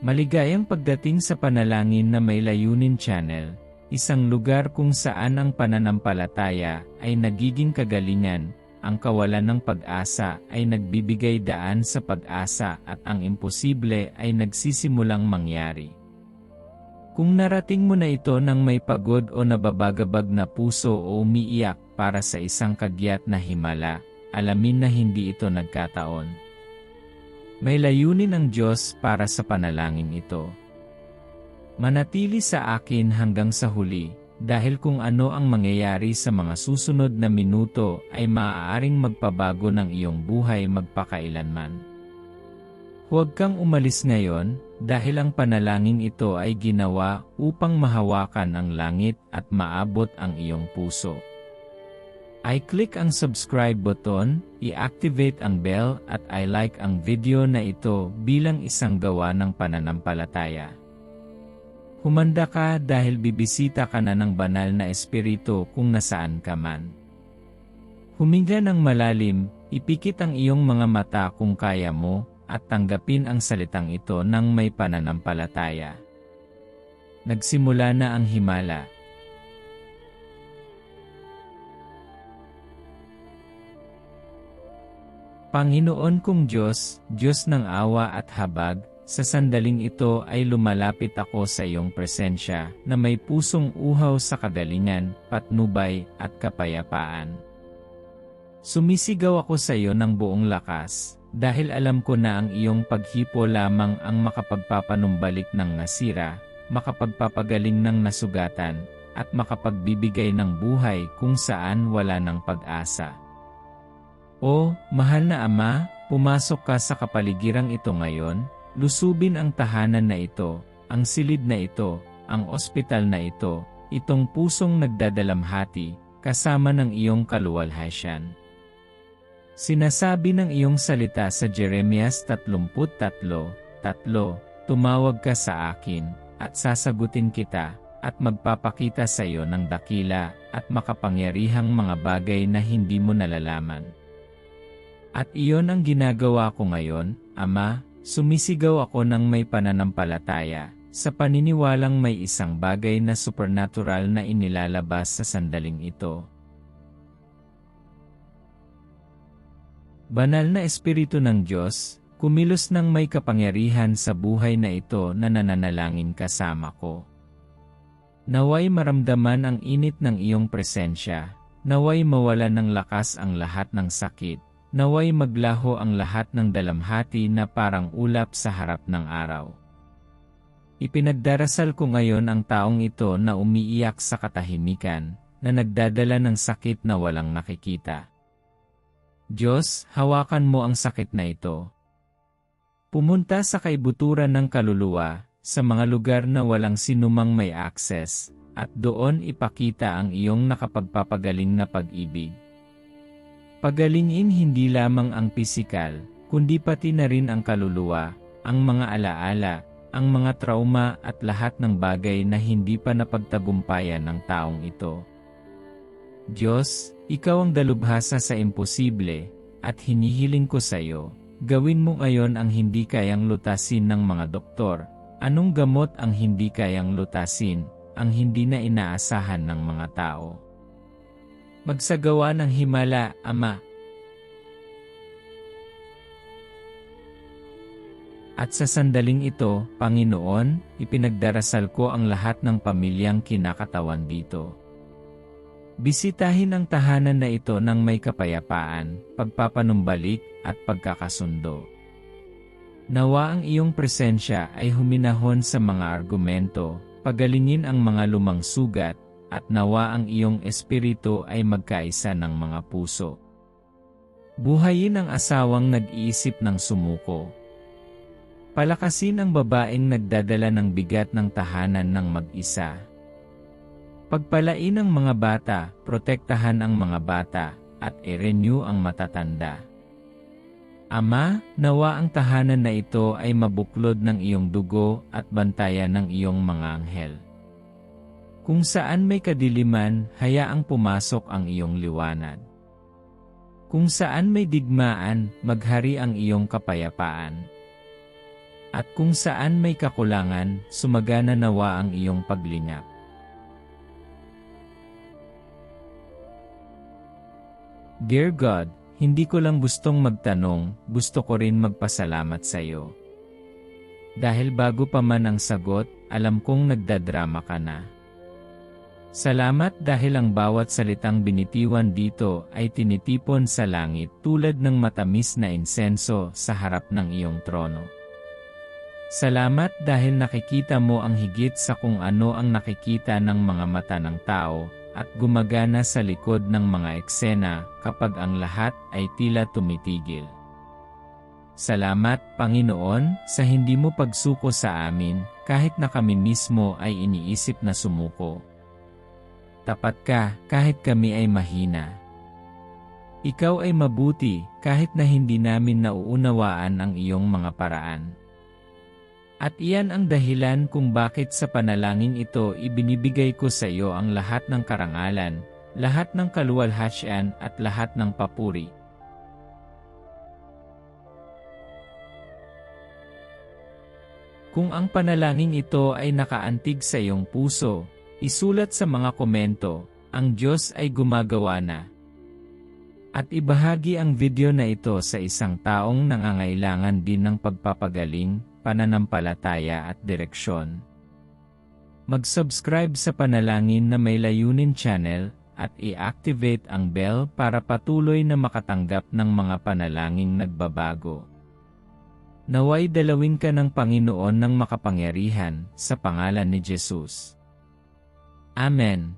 Maligayang pagdating sa Panalangin na May Layunin Channel, isang lugar kung saan ang pananampalataya ay nagiging kagalingan, ang kawalan ng pag-asa ay nagbibigay daan sa pag-asa at ang imposible ay nagsisimulang mangyari. Kung narating mo na ito ng may pagod o nababagabag na puso o umiiyak para sa isang kagyat na himala, alamin na hindi ito nagkataon. May layunin ang Diyos para sa panalangin ito. Manatili sa akin hanggang sa huli, dahil kung ano ang mangyayari sa mga susunod na minuto ay maaaring magpabago ng iyong buhay magpakailanman. Huwag kang umalis ngayon, dahil ang panalangin ito ay ginawa upang mahawakan ang langit at maabot ang iyong puso. I-click ang subscribe button, i-activate ang bell at I-like ang video na ito bilang isang gawa ng pananampalataya. Humanda ka dahil bibisita ka na ng banal na espiritu kung nasaan ka man. Huminga ng malalim, ipikit ang iyong mga mata kung kaya mo, at tanggapin ang salitang ito ng may pananampalataya. Nagsimula na ang himala, Panginoon kong Diyos, Diyos ng awa at habag, sa sandaling ito ay lumalapit ako sa iyong presensya na may pusong uhaw sa kagalingan, patnubay, at kapayapaan. Sumisigaw ako sa iyo ng buong lakas, dahil alam ko na ang iyong paghipo lamang ang makapagpapanumbalik ng nasira, makapagpapagaling ng nasugatan, at makapagbibigay ng buhay kung saan wala ng pag-asa. O, mahal na ama, pumasok ka sa kapaligirang ito ngayon, lusubin ang tahanan na ito, ang silid na ito, ang ospital na ito, itong pusong nagdadalamhati, kasama ng iyong kaluwalhasyan. Sinasabi ng iyong salita sa Jeremias 33, 3, Tumawag ka sa akin, at sasagutin kita, at magpapakita sa iyo ng dakila at makapangyarihang mga bagay na hindi mo nalalaman. At iyon ang ginagawa ko ngayon, Ama, sumisigaw ako ng may pananampalataya, sa paniniwalang may isang bagay na supernatural na inilalabas sa sandaling ito. Banal na Espiritu ng Diyos, kumilos ng may kapangyarihan sa buhay na ito na nananalangin kasama ko. Naway maramdaman ang init ng iyong presensya, naway mawala ng lakas ang lahat ng sakit, Naway maglaho ang lahat ng dalamhati na parang ulap sa harap ng araw. Ipinagdarasal ko ngayon ang taong ito na umiiyak sa katahimikan, na nagdadala ng sakit na walang nakikita. Diyos, hawakan mo ang sakit na ito. Pumunta sa kaibuturan ng kaluluwa, sa mga lugar na walang sinumang may access, at doon ipakita ang iyong nakapagpapagaling na pag-ibig. Pagalingin hindi lamang ang pisikal, kundi pati na rin ang kaluluwa, ang mga alaala, ang mga trauma at lahat ng bagay na hindi pa napagtagumpayan ng taong ito. Diyos, Ikaw ang dalubhasa sa imposible, at hinihiling ko sa iyo, gawin mo ngayon ang hindi kayang lutasin ng mga doktor, anong gamot ang hindi kayang lutasin, ang hindi na inaasahan ng mga tao magsagawa ng himala, Ama. At sa sandaling ito, Panginoon, ipinagdarasal ko ang lahat ng pamilyang kinakatawan dito. Bisitahin ang tahanan na ito ng may kapayapaan, pagpapanumbalik, at pagkakasundo. Nawa ang iyong presensya ay huminahon sa mga argumento, pagalingin ang mga lumang sugat, at nawa ang iyong espiritu ay magkaisa ng mga puso. Buhayin ang asawang nag-iisip ng sumuko. Palakasin ang babaeng nagdadala ng bigat ng tahanan ng mag-isa. Pagpalain ang mga bata, protektahan ang mga bata, at i-renew ang matatanda. Ama, nawa ang tahanan na ito ay mabuklod ng iyong dugo at bantayan ng iyong mga anghel. Kung saan may kadiliman, hayaang pumasok ang iyong liwanag. Kung saan may digmaan, maghari ang iyong kapayapaan. At kung saan may kakulangan, sumagana nawa ang iyong paglingap. Dear God, hindi ko lang gustong magtanong, gusto ko rin magpasalamat sa iyo. Dahil bago pa man ang sagot, alam kong nagdadrama ka na. Salamat dahil ang bawat salitang binitiwan dito ay tinitipon sa langit tulad ng matamis na insenso sa harap ng iyong trono. Salamat dahil nakikita mo ang higit sa kung ano ang nakikita ng mga mata ng tao at gumagana sa likod ng mga eksena kapag ang lahat ay tila tumitigil. Salamat, Panginoon, sa hindi mo pagsuko sa amin kahit na kami mismo ay iniisip na sumuko. Tapat ka kahit kami ay mahina. Ikaw ay mabuti kahit na hindi namin nauunawaan ang iyong mga paraan. At iyan ang dahilan kung bakit sa panalangin ito ibinibigay ko sa iyo ang lahat ng karangalan, lahat ng kaluwalhasyan at lahat ng papuri. Kung ang panalangin ito ay nakaantig sa iyong puso, isulat sa mga komento, ang Diyos ay gumagawa na. At ibahagi ang video na ito sa isang taong nangangailangan din ng pagpapagaling, pananampalataya at direksyon. Mag-subscribe sa Panalangin na may layunin channel at i-activate ang bell para patuloy na makatanggap ng mga panalangin nagbabago. Naway dalawin ka ng Panginoon ng makapangyarihan sa pangalan ni Jesus. Amen.